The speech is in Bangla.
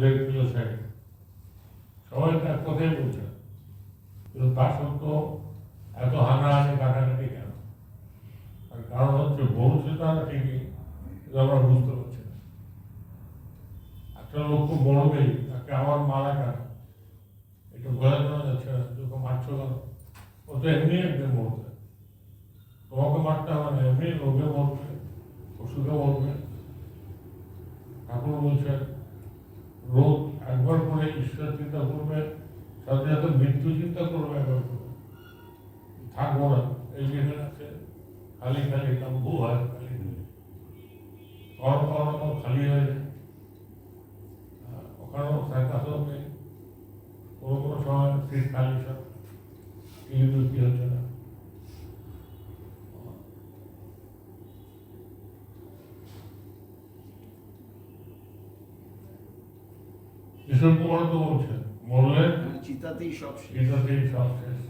দেড় কিলো সবাই তার কথাই বলছে। কিন্তু তা সত্ত্বেও এত হানাহানি কাটাকাটি কেন? তার কারণ হচ্ছে বলছে ভবিষ্যৎ ঠিকই, কিন্তু আমরা বুঝতে পারছি না। একটা লোক খুব মরবেই তাকে আমার মারা কেন এটা বোঝানো যাচ্ছে না তোকে মারছো কেন? ও তো এমনি একদিন মরবে। তোমাকে মারতে হবে না, এমনি রোগে মরবে, অসুখে মরবে। ঠাকুর বলছেন একবার করে ঈশ্বর চিন্তা করবে সাথে সাথে মৃত্যু চিন্তা করবে একবার করে। থাকব না এই যেখানে আছে খালি খালি তাম্বু হয় খালি। খালি খালি হয়ে যায়। আহ, ওখানেও সাইকাসও নেই। কোনো কোনো সময় সিট খালি সব। বিক্রি হচ্ছে না? Իսկ մորը դու ոչ է։ Մորը։ Չիտատի շապշես։ Չիտատի շապշես։